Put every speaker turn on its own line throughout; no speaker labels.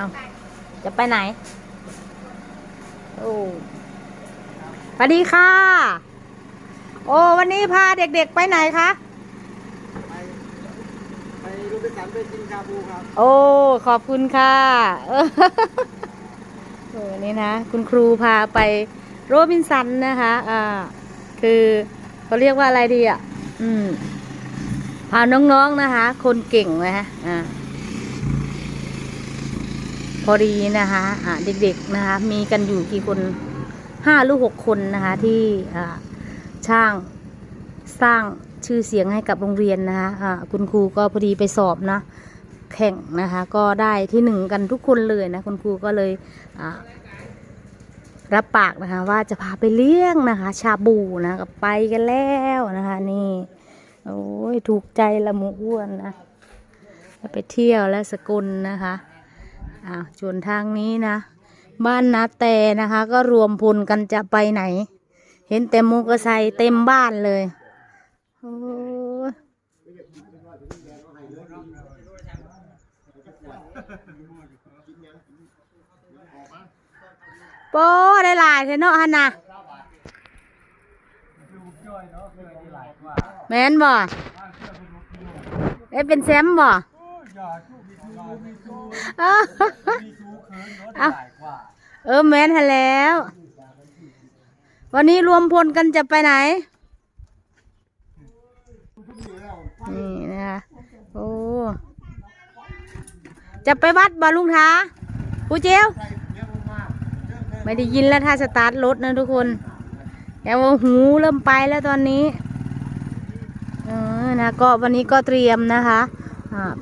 เอาจะไปไหน โอ้สวัสดีค่ะ โอ้ วันนี้พาเด็กๆไปไหนคะ
ไปไปรูปสันไปกินชาบูครับ
โอ้ ขอบคุณค่ะเออโอ้นี่นะ คุณครูพาไปโรบินสันนะคะ อ่า คือเขาเรียกว่าอะไรดีอะ อืม พาน้องๆนะคะ คนเก่งนะฮะ อ่าพ อดีนะคะอ่าเด็กๆนะคะมีกันอยู่กี่คนห้าหรือหกคนนะคะที่ช่างสร้างชื่อเสียงให้กับโรงเรียนนะคะอ่าคุณครูก็พอดีไปสอบนะแข่งนะคะก็ได้ที่หนึ่งกันทุกคนเลยนะคุณครูก็เลยรับปากนะคะว่าจะพาไปเลี้ยงนะคะ ชาบูนะก็ไปกันแล้วนะคะ นี่โอ้ยถูกใจละมูอ้วนนะไปเที่ยวและสกุลนะคะ อ่าส่วนทางนี้นะ บ้านนาแต่นะคะ ก็รวมพลกันจะไปไหน เห็นแต่มอเตอร์ไซค์เต็มบ้านเลยโอ้โป้ได้หลายเทเนาะฮันนะแมนบ่เอ้เป็นแซมบ่ ออเอาเออแมนฮะแล้ว วันนี้รวมพลกันจะไปไหน นี่นะคะโอ้จะไปวัดบ่ลุงท้าผู้เจียวไม่ได้ยินแล้วถ้าสตาร์ทรถนะทุกคนแต่ว่าหูเริ่มไปแล้วตอนนี้ เออนะก็วันนี้ก็เตรียมนะคะ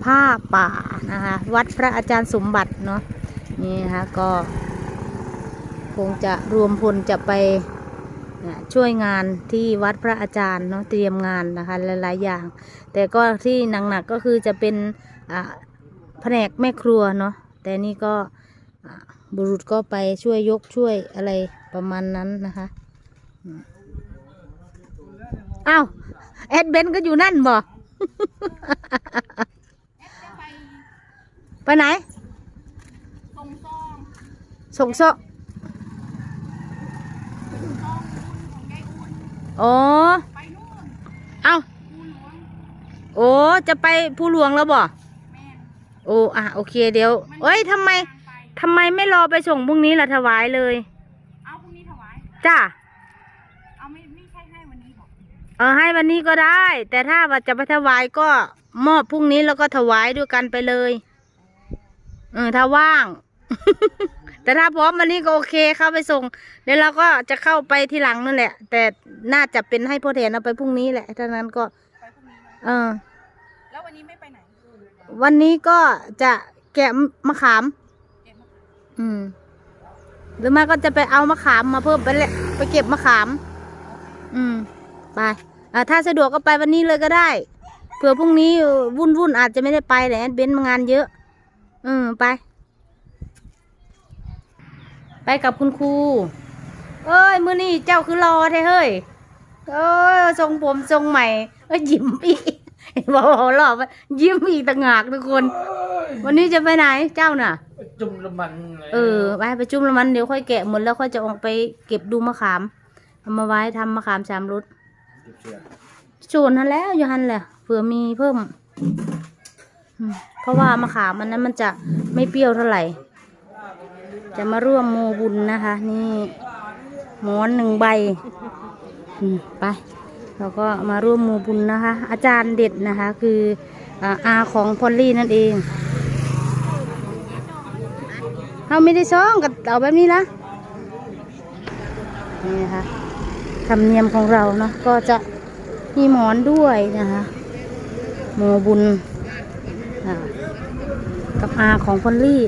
ผ้าป่านะคะวัดพระอาจารย์สมบัติเนาะนี่นะคะก็คงจะรวมพลจะไปช่วยงานที่วัดพระอาจารย์เนาะเตรียมงานนะคะหลายๆอย่าง แต่ก็ที่หนักๆก็คือจะเป็นแผนกแม่ครัวเนาะแต่นี่ก็บุรุษก็ไปช่วยยกช่วยอะไรประมาณนั้นนะคะเอ้าวแอดเบนก็อยู่นั่นบ่ ไปไหน
ส่งซอง
ส่งโซะ
ซองของยายอุ่น
อ๋อ
ไปนู่น
เอ้า
ภูหลวง
โอ้ จะไปผู้หลวงแล้วบ่
แม่น
โอ้ อะ โอเคเดี๋ยวเอ้ยทำไม
ไป
ทำไมไม่รอไปส่งพรุ่งนี้ล่ะถวายเลย
เอาพรุ่งนี้ถวาย
จ้า
เอาไม่ไม่ใช่ให้วันนี้บอก
เออให้วันนี้ก็ได้ แต่ถ้าว่าจะไปถวายก็มอบพรุ่งนี้แล้วก็ถวายด้วยกันไปเลยเออถ้าว่าง แต่ถ้าพร้อมวันนี้ก็โอเคเข้าไปส่ง เดี๋ยวเราก็จะเข้าไปทีหลังนั่นแหละ แต่น่าจะเป็นให้พ่อแทนเอาไปพรุ่งนี้แหละถ้านั้นก็
ไปพรุ่งนี้นะ
เออ
แล้ววันนี้ไม่ไปไหน
วันนี้ก็จะแกะมะขาม
เก็บมะขาม
อืม หรือไมาก็จะไปเอามะขามมาเพิ่มไปเลยไปเก็บมะขาม อืม ไปอ่าถ้าสะดวกก็ไปวันนี้เลยก็ได้ เผื่อพรุ่งนี้วุ่นวุ่นๆอาจจะไม่ได้ไปแหละเบนซ์งานเยอะ อืมไป ไปกับคุณครู เอ้ย มื้อนี้เจ้าคือรอแท้เฮ้ย เอ้ยทรงผมทรงใหม่ เอ้ยยิ้มอีกบอกว่าหล่อไปยิ้มอีกต่างหากทุกคน วันนี้จะไปไหนเจ้าน่ะ
จุ่มละมัน
เออไปไปจุ่มแล้วมันเดี๋ยวค่อยแกะหมดแล้วค่อยจะออกไปเก็บดูมะขามเอามาไว้ทำมะขามสามรสสูนนั่นแล้วอยู่หันแหละเผื่อมีเพิ่มอืมเพ ราะว่ามะขามมันนั้นมันจะไม่เปรี้ยวเท่าไหร่ จะมาร่วมโมบุญนะคะ นี่หมอนหนึ่งใบไปเราก็มาร่วมโมบุญนะคะ อาจารย์เด็ดนะคะ คืออาของพอลลี่นั่นเองเราไม่ได้ซ้องกับเอาแบบนี้นะนี่นะคะธรรมเนียมของเราเนาะก็จะมีหมอนด้วยนะคะโมบุญ กับอาของพอลลี่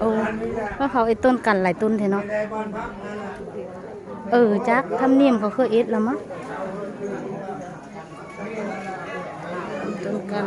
โอ้ก็เขาไอ้ต้นกันหลายต้นเถอะเนาะเออจักธรรมเนียมเขาเคยเอ็ดแล้วมั้งต้นกัน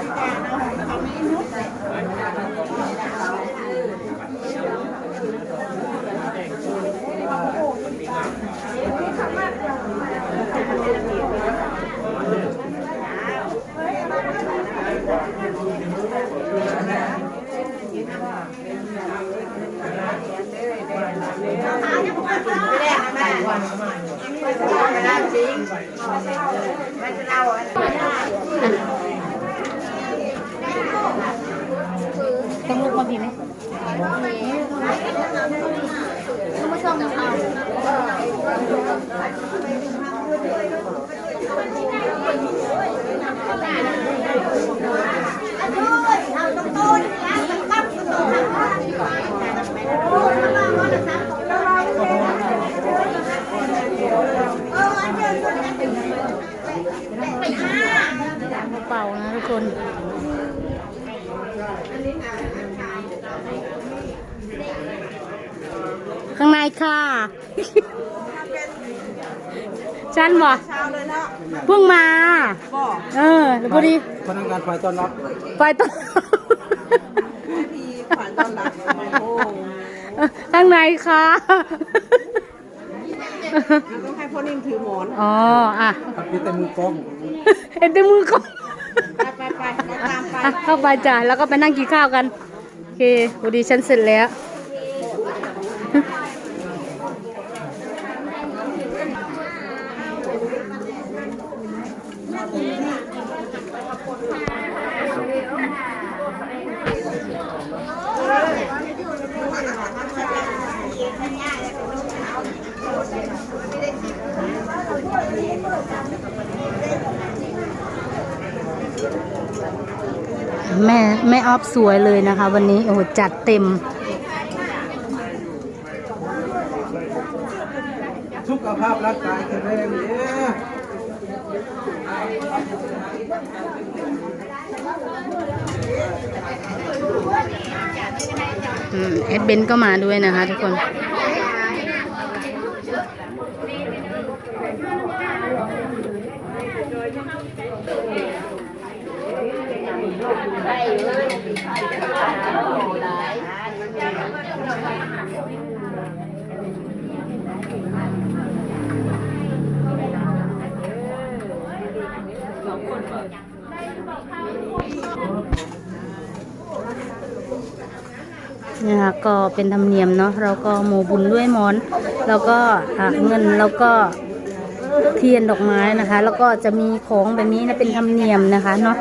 ต้องลูกมาบีไหมเป่านะทุกคน ข้างในค่ะ ฉันบอก
เช้าเลยเนาะ
เพิ่งมา
บอก
เออแล้วพอดี
พนักงานฝ่ายต้อนรับ
ไปต่อ
พี่ผ่านตอนหลังโอ้
ข้างในค่ะ
ต้องให้พ่อนิ่มถือหมอน
อ๋อ อะ
ครับพี่แต่มือกล้อง
เอ็นเต็มมือก่อน
ไปไปไปเราตามไป
อะเข้าไปจ้ะแล้วก็ไปนั่งกินข้าวกันโอเคพอดีฉันเสร็จแล้ว แม่แม่ออฟสวยเลยนะคะ วันนี้โอ้โหจัดเต็ม
สุขภาพร่างกายแข็งแรงเนี่ย
อืมเอดเบนก็มาด้วยนะคะทุกคน นะคะ ก็เป็นธรรมเนียมเนาะเราก็โมบุญด้วยหมอน แล้วก็อะเงินแล้วก็เทียนดอกไม้นะคะ แล้วก็จะมีของแบบนี้นะเป็นธรรมเนียมนะคะเนาะ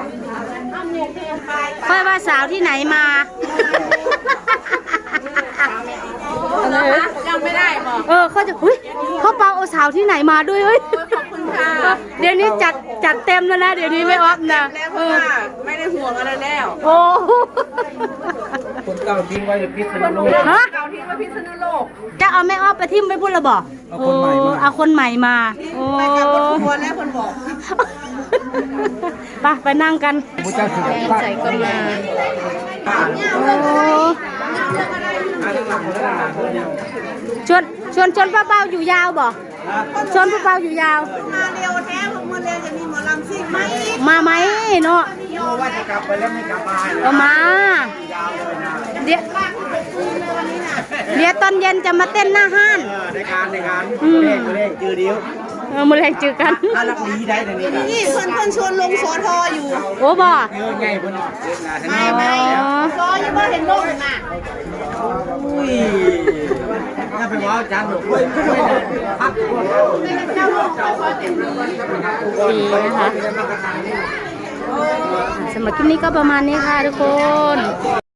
ค่อยว่าสาวที่ไหนมาอะไรเอ่ย
ยังไม่ได้บอก
เออเขาจะอุ้ยเขาเปาเอาสาวที่ไหนมาด้วยเอ้ย
ขอบคุณค่ะ
เดี๋ยวนี้จัดจัดเต็มแล้วนะเดี๋ยวนี้ไม่ออฟนะ
แล้วเพ
เอ
ราะ
อ
ว่าไม่ได้ห่วงอะไรแล้ว
โอ้
คนเก่าทิ้งไว้ในพิษณุโลก
ฮะ
เก่าที่ว่าพิษณุโลก
จะเอาแม่ออฟไปทิมไปพูดระบอก
เอาคนใหม่มา
เอาคนใหม่มาโอ้
ไปกับรถทัวร์แล้วคนบอก
ไปไปนั่งกัน
พระเจ้าสุ
แด
ด
งใส่ก็มาโอ้ชวนชวนชวนป้าเป้าอยู่ยาวบ่ชวนป้าเป้าอยู่ยาว
มาเร็วแท้พวกมือเร็วจะมีหมอลำซิ่งไหม
มาไหมเนาะ
ว่าจะกลับไปแล้วไม่กลับมา
ก็มา เดี๋ยวเดี๋ยวตอนเย็นจะมาเต้นหน้าห้าน
ในการในการ
อืม
เลขเลขจือเดียว
เออมือแรงเจอกัน
ถ้ารักดีได้แต่นี่นะ
นี่เพื่อนเพื่อนชวนลงสอทออยู่
โอ้บ่
เยอะไงเพิ่นเล่นงานทั้ง
อ๋
นี้
อ
รอยังไม่เห็นโลกเลยนะ
อุ้ยถ้าไปว่าจานหนูกล้วยกล้วยพัก
ดีนะคะสำหรับคลิปนี้ก็ประมาณนี้ค่ะทุกคน